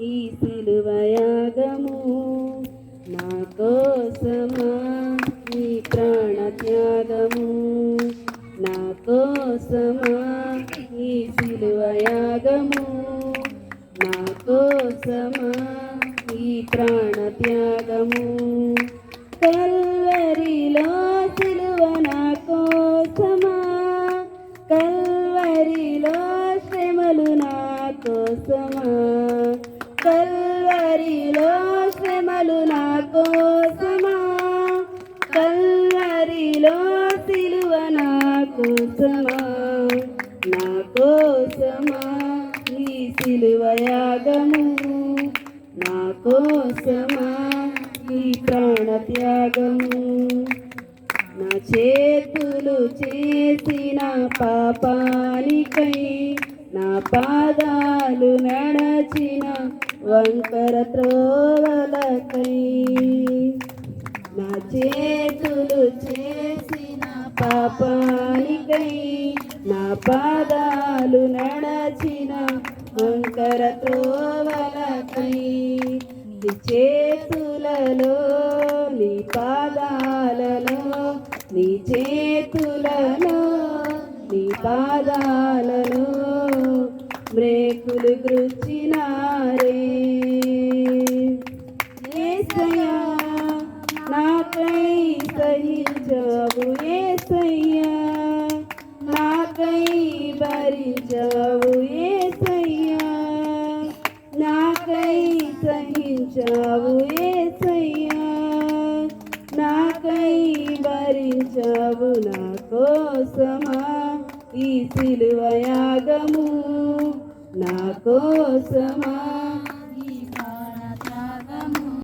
ఈ సిలువయాగము నా కోసమా? ఈ ప్రాణత్యాగము నా కోసమా? ఈ సిలువయాగము నా కోసమా? ఈ ప్రాణత్యాగము కల్వరిలో సిలువ నా కోసమా? కల్వరిలో శ్రమలు నా కోసమా? కల్వరిలో శ్రమలు నా కోసమా కల్వరిలో సిలువ నా కోసమా నా కోసమా నీ సిలువ యాగము. నా కోసమా నీ ప్రాణ త్యాగము నా చేతులు చేసిన పాపానికై నా పాదాలు నడచిన వంకర త్రోవలకై నా చేతులు చేసిన పాపానికై నా పాదాలు నడచిన వంకర త్రోవలకై నీ చేతులలో నీ పాదాలలో నీ చేతులలో నీ పాదాలలో బ్రేకులు గృచ్చినారే ఏసయ్యా నాకై సహించావు ఏసయ్యా నాకై భరించావు ఏసయ్యా నాకై సహించావు ఏసయ్యా నాకై ఈ సిలువయాగము నా కోసమా?